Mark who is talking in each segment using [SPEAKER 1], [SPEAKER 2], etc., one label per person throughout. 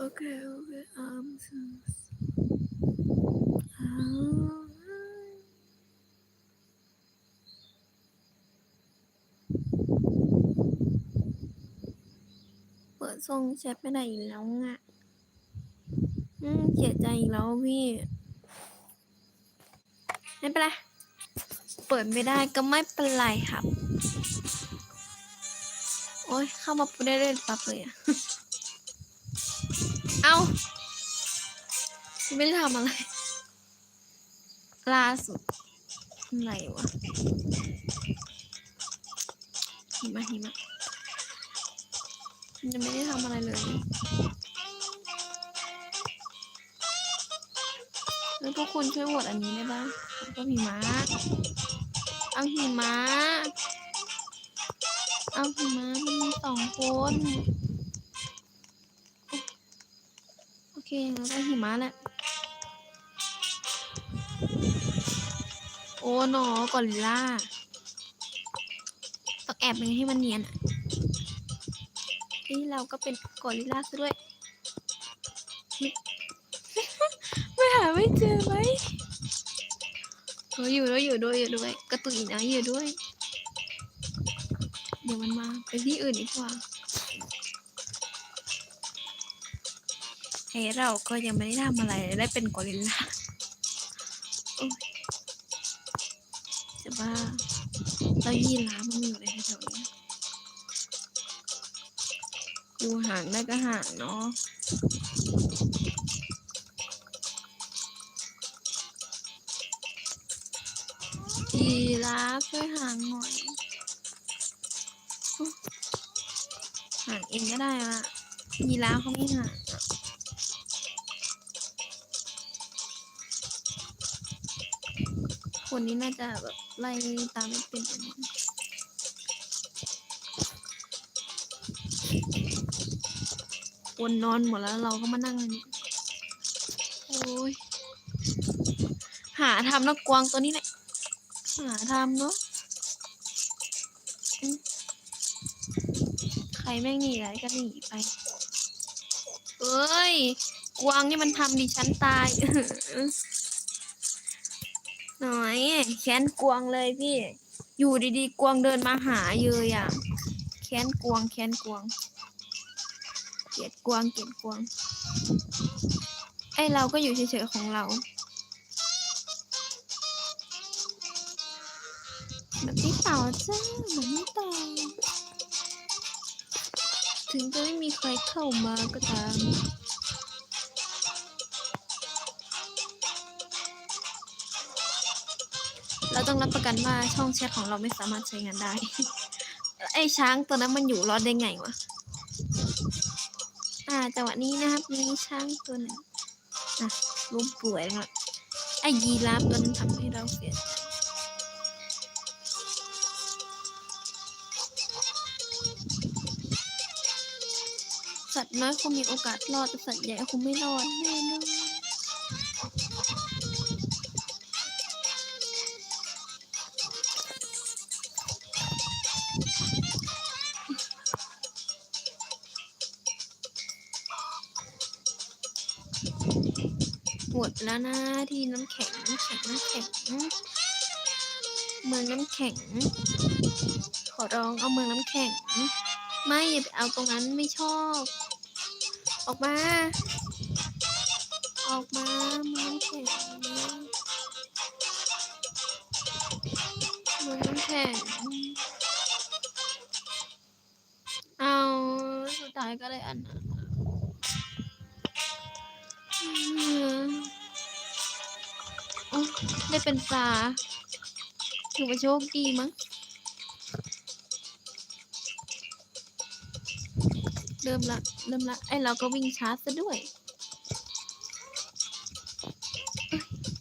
[SPEAKER 1] Okay, okay. Um, so, um, เปิดทรงแชทไม่ได้อีกแล้วอะอืมเสียใจอีกแล้วพี่ไม่เป็นไร เปิดไม่ได้ก็ไม่เป็นไรครับ โอ้ยเข้ามาปุ๊บได้เลยปั๊บเลยอะ เอาไม่ได้ทำอะไร ล่าสุดอะไรวะหิมะหิมะมันจะไม่ได้ทำอะไรเลยแล้วทุกคนช่วยโหวตอันนี้ได้ปะแล้วก็หิมะเอาหิมะเอาหิมะมันมีสองคน โอ เคแล้วก็หิมะแหละโอ้หนอกอริล่าต้องแอบยังไงให้มันเนียนอะนี่เราก็เป็นกอริลล่าซะด้วย ไม่หาไม่เจอไหมเอออยู่ด้วยอยู่ด้วยอยู่ด้วยกระตุกอีกนะอยู่ด้วย เดี๋ยวมันมาไปที่อื่นดีกว่า ไอเราก็ยังไม่ได้ทำอะไรได้เป็นกอริลลาจะบ้าแล้วยีราฟมันอยู่ในแถวนี้ดูห่างได้ก็ห่างเนาะยีราฟช่วยห่างหน่อยห่างเองก็ได้ละยีราฟเขาไม่ห่าง คนนี้น่าจะแบบไล่ตามไม่เป็นอันคนนอนหมดแล้วเราก็มานั่งนี่โอ้ย หาทำแล้วกวางตัวนี้แหละ หาทำเนาะ ใครแม่งหนีอะไรก็หนีไป เอ้ย กวางนี่มันทำดิฉันตาย แค้นกวางเลยพี่ อยู่ดีๆ กวางเดินมาหาเลยอะ แค้นกวางแค้นกวางเกลียดกวางเกลียดกวางไอเราก็อยู่เฉยๆของเรา แบบนี้เต่าจ้าแบบนี้เต่าถึงจะไม่มีใครเข้ามาก็ตาม ต้องรับประกันว่าช่องแชทของเราไม่สามารถใช้งานได้ ไอ้ช้างตัวนั้นมันอยู่รอดได้ไงวะ อ่าจังหวะนี้นะครับมีช้างตัวหนึ่งอะล้มป่วยแล้วไอ้ยีราฟตัวนั้นทำให้เราเสียใจสัตว์น้อยคงมีโอกาสรอดแต่สัตว์ใหญ่คงไม่รอดแน่น หมดแล้วนะที่น้ำแข็งน้ำแข็งน้ำแข็งเมืองน้ำแข็ง ขอร้องเอาเมืองน้ำแข็ง ไม่อย่าไปเอาตรงนั้นไม่ชอบ ออกมา ออกมาเมืองน้ำแข็งเมืองน้ำแข็งเอาสุดท้ายก็ได้อันนั้น ได้เป็นปลาถือว่าโชคดีมั้ง เริ่มละ เริ่มละ ไอเราก็วิ่งช้าซะด้วย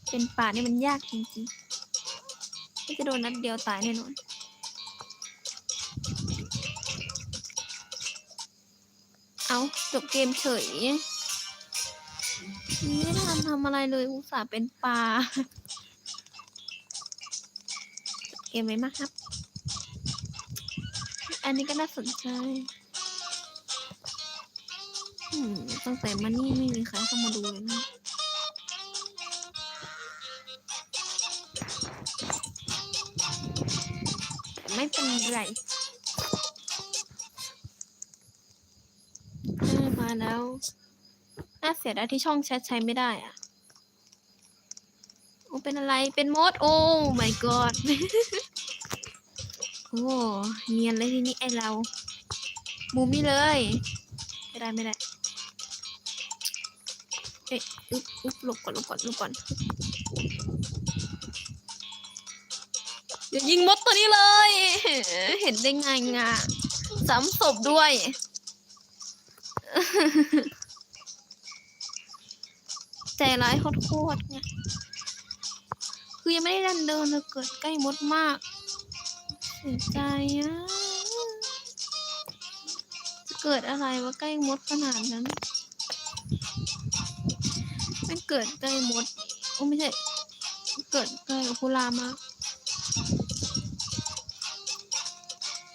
[SPEAKER 1] เป็นป่านี่มันยากจริงๆไม่จะโดนนัดเดียวตายแน่นอนเอาจบเกมเฉย ไม่ทันทำอะไรเลยอุตส่าห์เป็นป่า มไหมมากครับ อันนี้ก็น่าสนใจตั้งแต่มานี่ไม่มีใครเข้ามาดูเลยนะแต่ไม่เป็นไรมาแล้ว น่าเสียดายที่ช่องแชทใช้ไม่ได้อะ เป็นอะไรเป็นมดโอ้ my god โอ้เนียนเลยทีนี้ไอเรา มุมนี้เลย ไม่ได้ไม่ได้เอ๊ะอึ๊บอึ๊บหลบก่อนหลบก่อนหลบก่อนอย่ายิงมดตัวนี้เลย เห็นได้ไงงะซ้ำศพด้วย ใจร้ายโคตรๆไง คือยังไม่ได้ดันเดินเลยเกิดใกล้มดมาก เสียใจอะจะเกิดอะไรวะใกล้มดขนาดนั้น มันเกิดใกล้มดโอ้ไม่ใช่ เกิดใกล้คุรามาก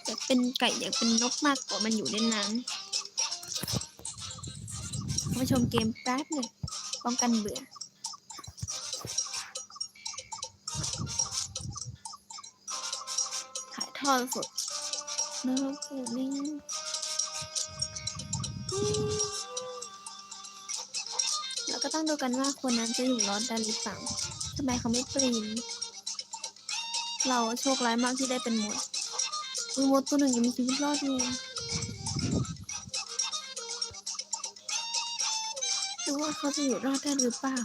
[SPEAKER 1] แต่เป็นไก่อยากเป็นนกมากกว่ามันอยู่ในนั้นมาชมเกมแป๊บหนึ่งป้องกันเบื่อ ทอดสดนะครับผมนี่แล้วก็ต้องดูกันว่าคนนั้นจะอยู่รอดได้หรือเปล่าทำไมเขาไม่ปรีนเราโชคร้ายมากที่ได้เป็นมดอือมดตัวหนึ่งยังมีชีวิตรอดอยู่ดูว่าเขาจะอยู่รอดได้หรือเปล่า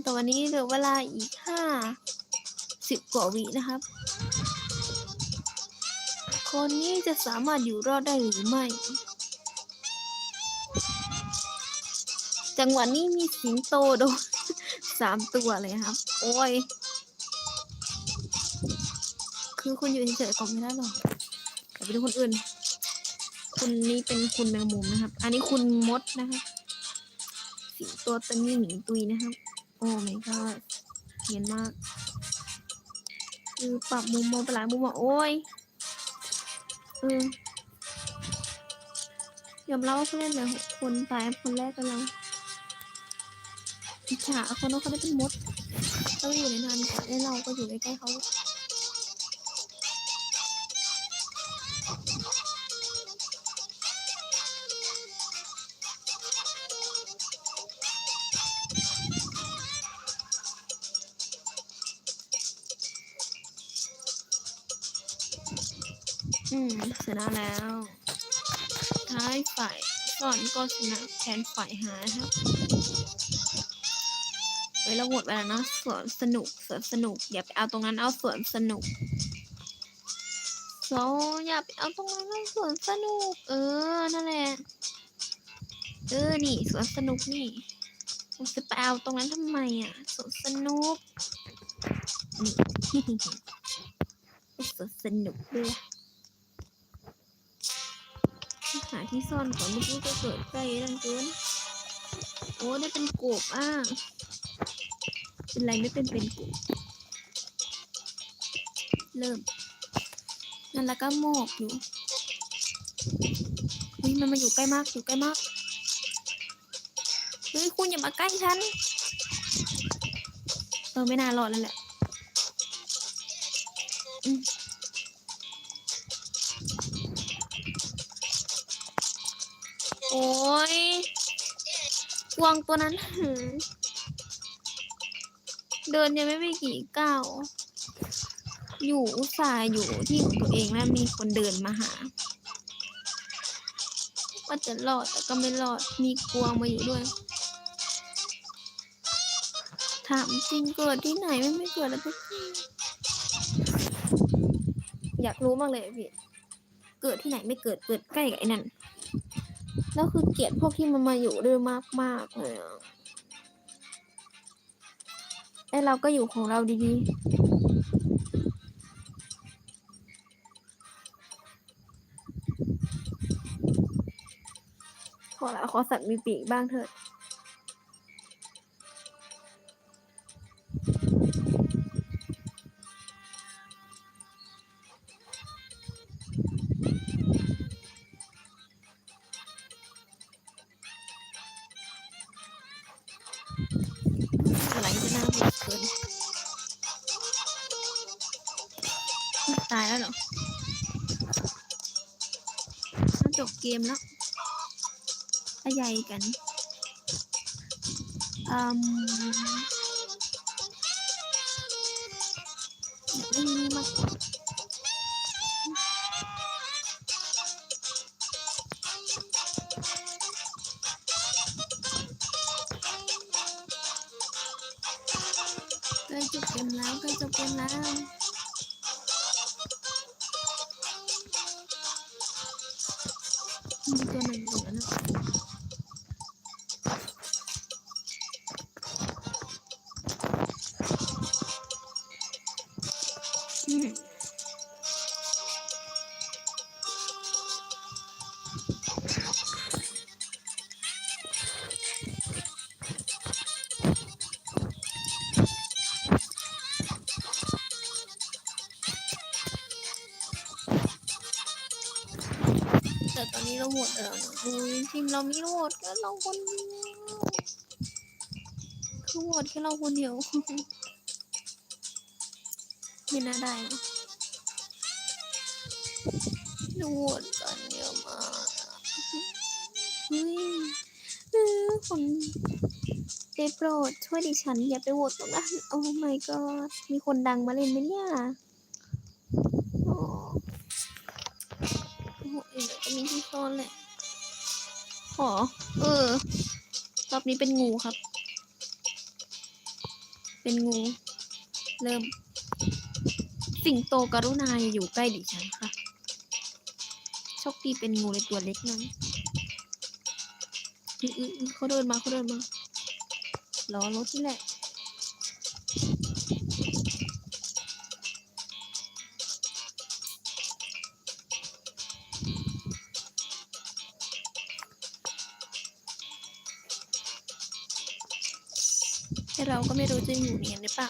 [SPEAKER 1] แต่วันนี้เหลือเวลาอีกห้า สิบกว่าวินะครับ คนนี้จะสามารถอยู่รอดได้หรือไม่ จังหวะนี้มีสิงโตโดนสามตัวเลยครับ โอ้ย คือคุณอยู่เฉยๆก็ไม่ได้หรอกเดี๋ยวไปดูคนอื่น คุณนี้เป็นคุณแมงมุมนะครับ อันนี้คุณมดนะครับสิงโตตัวนี้หนีตุยนะครับ โอ้ my god เนียนมาก คือปรับมุมมองไปหลายมุมอะโอ้ยเออยอมเล่าว่าผู้เล่นเนี่ยคนตายคนแรกกำลังอิจฉาคนนั้นเขาได้เป็นมดเขาอยู่ในนั้นกว่าแล้วเราก็อยู่ใกล้ๆเขา ชนะแล้ว ท้ายฝ่ายก่อนก็ชนะแทนฝ่ายหาครับเฮ้ยเราหมดไปแล้วนะสวนสนุกสวนสนุก อย่าไปเอาตรงนั้นเอาสวนสนุกโซอย่าไปเอาตรงนั้นเอาสวนสนุก เออนั่นแหละเออนี่สวนสนุกนี่มันจะไปเอาตรงนั้นทำไมอะสวนสนุกนี่ สวนสนุกด้วย หาที่ซ่อนก่อนเมื่อกี้ก็เกิดใกล้ดังเกินโอ้ได้เป็นกบอะเป็นไรไม่เป็นเป็นกบเริ่มนั่นแล้วก็โมกอยู่เฮ้ยมันมาอยู่ใกล้มากอยู่ใกล้มากเฮ้ยคุณอย่ามาใกล้ฉันเออไม่น่ารอดแล้วแหละ โอ้ยกวางตัวนั้นหือเดินยังไม่ไปกี่ก้าวอยู่อุตส่าห์อยู่ที่ของตัวเองแล้วมีคนเดินมาหา ว่าจะรอดแต่ก็ไม่รอดมีกวางมาอยู่ด้วย ถามจริงเกิดที่ไหนไม่ไม่เกิดแล้วพี่อยากรู้มากเลยพี่ เกิดที่ไหนไม่เกิดเกิดใกล้กับไอ้นั่น แล้วคือเกลียดพวกที่มันมาอยู่ด้วยมากๆเลยอะไอเราก็อยู่ของเราดีๆ ขอละขอสัตว์มีปีกบ้างเถอะ บเกมแล้วอะไรกันอืมอยากเล่นนี่มาใกล้จบเกมแล้วใกล้จบเกมแล้ว แต่ตอนนี้เราโหวตแล้วนะอุ้ยทีมเรามีโหวตแค่เราคนเดียวคือโหวตแค่เราคนเดียวไม่น่าได้นะดูโหวตกันเยอะมากเฮ้ยเออคนเดโปรดช่วยดิฉันอย่าไปโหวตตรงนั้นโอ้ my god มีคนดังมาเล่นไหมเนี่ย ขอ เออ รอบนี้เป็นงูครับ เป็นงู เริ่ม สิงโตกรุณาอยู่ใกล้ดิฉันค่ะ โชคดีเป็นงูในตัวเล็กนั้นอืออืออือเขาเดินมาเขาเดินมาล้อรถนี่แหละ แต่เราก็ไม่รู้จะอยู่เนียนหรือเปล่า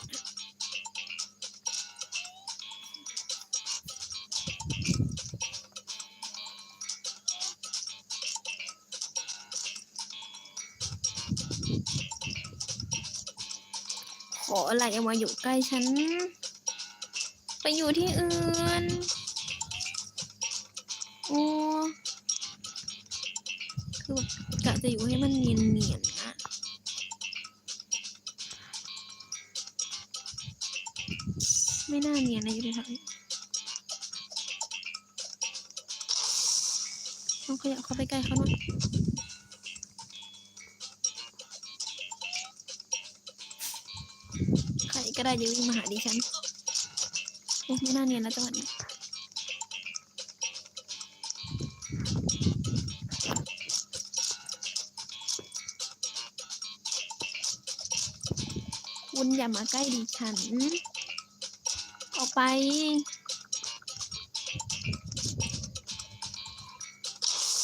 [SPEAKER 1] ขออะไรเอามาอยู่ใกล้ฉัน ไปอยู่ที่อื่น โอ้ คือแบบกะจะอยู่ให้มันเนียนๆนะ ไม่น่าเนียนนะอยู่ในถังต้องขยับเข้าไปใกล้เขาหน่อยใครก็ได้เดี๋ยววิ่งมาหาดิฉันโอ้ไม่น่าเนียนแล้วจังหวะนี้คุณอย่ามาใกล้ดิฉันอ ไปเ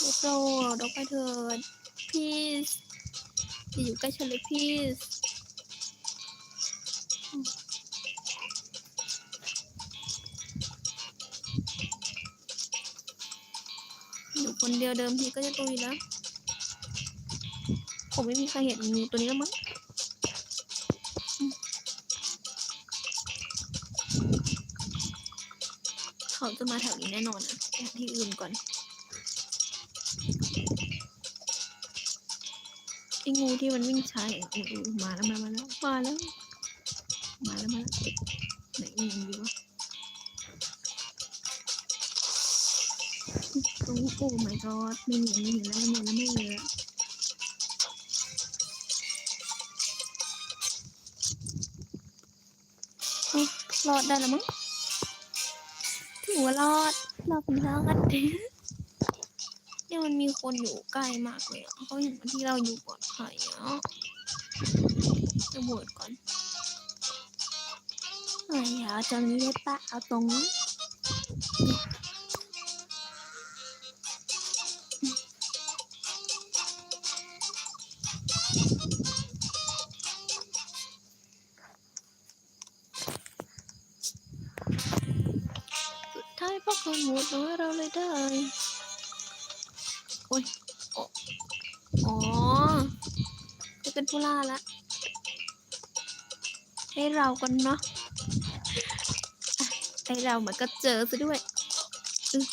[SPEAKER 1] รียบร้อยอกไปเถิดพี่อยู่ใกล้ฉันเลยพีสอยู่คนเดียวเดิมทีก็จะตุยแล้ว ผมไม่มีใครเห็นงูตัวนี้แล้วมั้ง เขาจะมาแถวนี้แน่นอนนะไปหาที่อื่นก่อนไอ้งูที่มันวิ่งช้าอย่างเออมาแล้วมาแล้วมาแล้วมาแล้วมาแล้วไหนมันอยู่วะโอ้โอ้ my god ไม่เห็นไม่เห็นแล้วไม่เห็นแล้วไม่เห็นแล้วเอ้ารอดได้แล้วมั้ง หัวรอดรอดเป็นรอดเนี่ยมันมีคนอยู่ใกล้มากเลยเขาเห็นว่าที่เราอยู่ปลอดภัยอะจะบวชก่อนอ้ยเอาตรงนี้ได้ปะเอาตรงนี้ เราเลยได้โอ้ยโอ้อ๋อจะเป็นผู้ล่าละ ให้เรากันเนาะไอเราเหมันก็เจอซะด้วยอึ๊ะ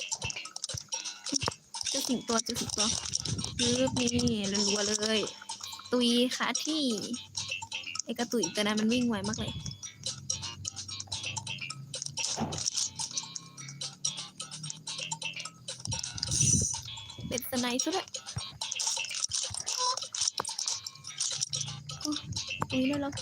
[SPEAKER 1] เจอสิงตัวเจอสิงตัวปึ๊บนี่รัวๆเลย ตุยค่ะที่ไอกระตุยตัวนั้นมันวิ่งไวมากเลย ซ์ซะด้วยโอ้ตุยแล้ว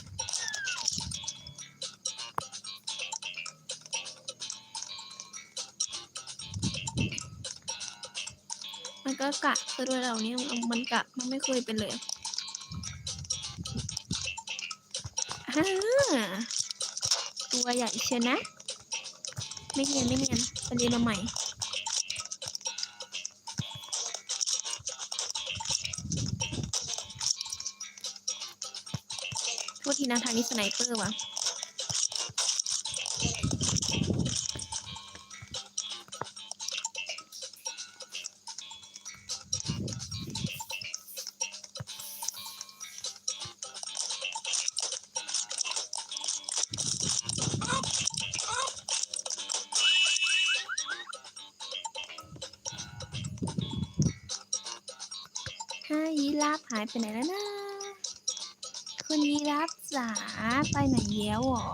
[SPEAKER 1] มันก็กะซะด้วยเราเนี่ยมันกะมันไม่เคยเป็นเลยฮ่าตัวใหญ่เชียนะ ไม่เนียนไม่เนียนไปเรียนมาใหม่ นะ ทางนี้สไนเปอร์วะห้ายีราฟหายไปไหนแล้วนะ คุณยีราฟ จ๋าไปไหนแล้วหรอ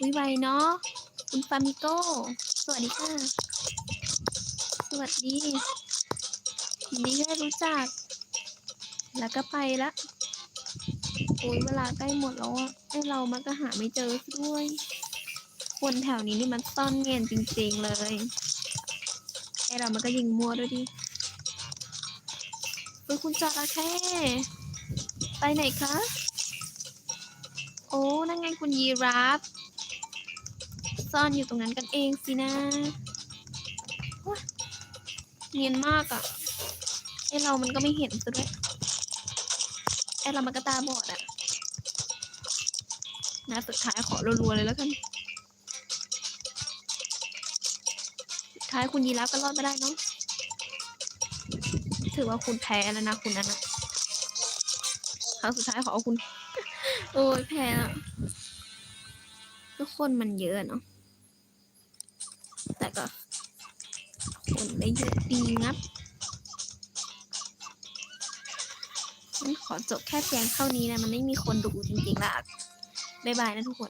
[SPEAKER 1] วิไวเนาะคุณฟามิโก้สวัสดีค่ะ สวัสดีดีได้รู้จัก แล้วก็ไปละโอ้ยเวลาใกล้หมดแล้วอะไอเรามันก็หาไม่เจอด้วย คนแถวนี้นี่มันซ่อนเงียนจริงๆเลยไอเรามันก็ยิงมัวด้วยดิเฮ้ยคุณจระเข้ไปไหนคะ โอ้นั่นไงคุณยีราฟซ่อนอยู่ตรงนั้นกันเองสินะเนียนมากอะ่ะไอเรามันก็ไม่เห็นซะด้วยไอเรามันก็ตาบอดอะ่ะนะสุดท้ายขอรัวๆเลยแล้วกัน สุดท้ายคุณยีราฟก็รอดมาได้เนาะถือว่าคุณแพ้แล้วนะคุณนั้นนะครั้งสุดท้ายขอคุณ โอ้ยแพ้แล้วทุกคนมันเยอะเนาะแต่ก็คนไม่เยอะดีงับขอจบแค่เพียงเท่านี้นะ มันไม่มีคนดูจริงๆละบ๊ายบายนะทุกคน